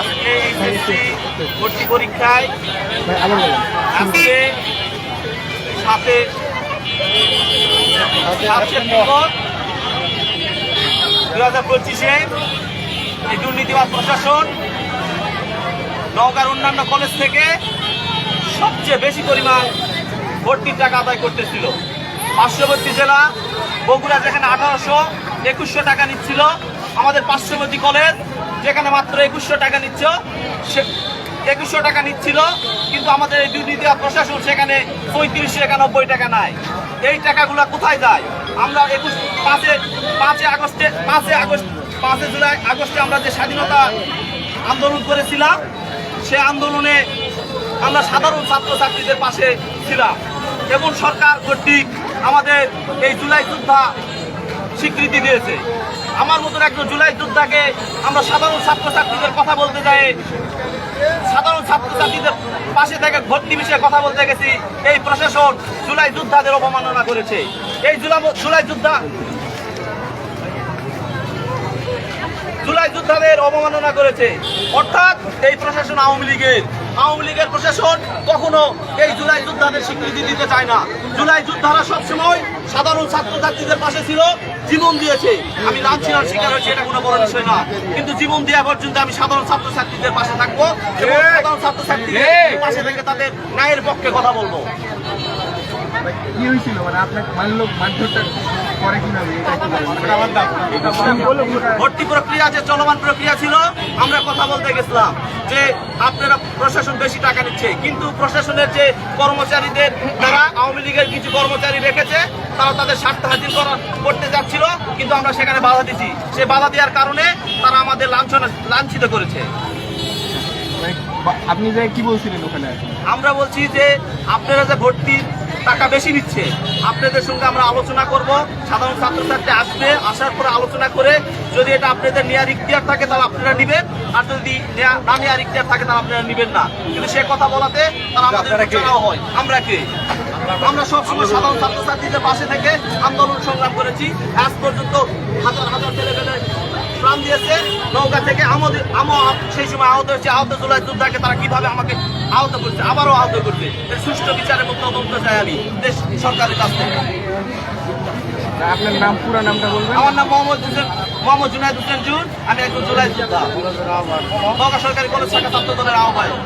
আজকে ভর্তি পরীক্ষায় আজকে সাথে দু হাজার পঁচিশে এই দুর্নীতিবাদ প্রশাসন নওগাঁর অন্যান্য কলেজ থেকে সবচেয়ে বেশি পরিমাণ ভর্তির টাকা আদায় করতেছিল। পার্শ্ববর্তী জেলা বগুড়া যেখানে আঠারোশো, একুশশো টাকা নিচ্ছিল, আমাদের পার্শ্ববর্তী কলেজ যেখানে মাত্র একুশশো টাকা নিচ্ছ, সে একুশশো টাকা নিচ্ছিল, কিন্তু আমাদের এই দুর্নীতি প্রশাসন সেখানে পঁয়ত্রিশশো একানব্বই টাকা নেয়। এই টাকাগুলো কোথায় যায়? আমরা একুশ, পাঁচে পাঁচে আগস্টে, পাঁচে আগস্ট, পাঁচে জুলাই আগস্টে আমরা যে স্বাধীনতা আন্দোলন করেছিলাম, সে আন্দোলনে আমরা সাধারণ ছাত্রছাত্রীদের পাশে ছিলাম। এবং সরকার কর্তৃক আমাদের এই জুলাই যোদ্ধা স্বীকৃতি দিয়েছে। আমার মতন একজন জুলাই যোদ্ধাকে আমরা সাধারণ ছাত্রছাত্রীদের কথা বলতে যাই, সাধারণ ছাত্রছাত্রীদের পাশে থেকে ভর্তি বিষয়ে কথা বলতে গেছি, এই প্রশাসন জুলাই যোদ্ধাদের অবমাননা করেছে। এই জুলাই জুলাই যোদ্ধা জুলাই যোদ্ধাদের অবমাননা করেছে। অর্থাৎ এই প্রশাসন আওয়ামী লীগের আওয়ামী লীগের প্রশাসন কখনো এই জুলাই যোদ্ধাদের স্বীকৃতি দিতে চায় না। জুলাই যোদ্ধারা সবসময় সাধারণ ছাত্র ছাত্রীদের পাশে ছিল জীবন দিয়েছে। আমি লাঞ্ছিনার শিকার হয়েছে এটা কোনো বড় বিষয় না। কিন্তু জীবন দেওয়া পর্যন্ত আমি সাধারণ ছাত্র ছাত্রীদের পাশে থাকব এবং সাধারণ ছাত্রছাত্রীদের পাশে থেকে তাদের ন্যায়ের পক্ষে কথা বলব। কি হয়েছিল? মানে আপনার মানলো মারধরটা পরে কীভাবে? এটা কি বলবেন? ভর্তি প্রক্রিয়া যে চলমান প্রক্রিয়া ছিল। আমরা কথা বলতে গেছিলাম যে আপনারা প্রশাসন বেশি টাকা নিচ্ছে কিন্তু প্রশাসনের যে কর্মচারীদের তারা আওয়ামী লীগের কিছু কর্মচারী রেখেছে তারা তাদের স্বার্থ করা- করতে যাচ্ছিল কিন্তু আমরা সেখানে বাধা দিছি সে বাধা দেওয়ার কারণে তারা আমাদের লাঞ্ছনা লাঞ্ছিত করেছে। মানে আপনি যে কি বলছিলেন ওখানে? আমরা বলছি যে আপনারা যে ভর্তির টাকা বেশি নিচ্ছে। আপনাদের সঙ্গে আমরা আলোচনা করব। সাধারণ ছাত্রছাত্রী আসবে আসার পরে আলোচনা করে যদি এটা আপনাদের নেওয়ার ইখতিয়ার থাকে তাহলে আপনারা নেবেন। আর যদি না নেওয়ার ইখতিয়ার থাকে তাহলে আপনারা নেবেন না। কিন্তু সে কথা বলাতে তারা আমাদের হয়। আমরা কে? আমরা সবসময় সাধারণ ছাত্রছাত্রীদের পাশে থেকে আন্দোলন সংগ্রাম করেছি। আজ পর্যন্ত হাজার হাজার ছেলে পেলে প্রাণ দিয়েছে। নৌকা থেকে আমাদের আমও সেই সময় আহত হয়েছে। আহত জুলাই যোদ্ধাকে তারা কীভাবে আমাকে আহত করছে? আবারও আহত করছে। এর সুষ্ঠু বিচারের মতো তদন্ত চাই আমি দেশ সরকারের কাছ থেকে। আপনার নাম পুরো নামটা বলবেন? আমার নাম মোহাম্মদ হোসেন মোহাম্মদ জুনায়দ হোসেন জুন। আমি একজন জুলাই যোদ্ধা। নৌকা সরকারি কলেজ শাখা ছাত্র দলের আহ্বায়ক।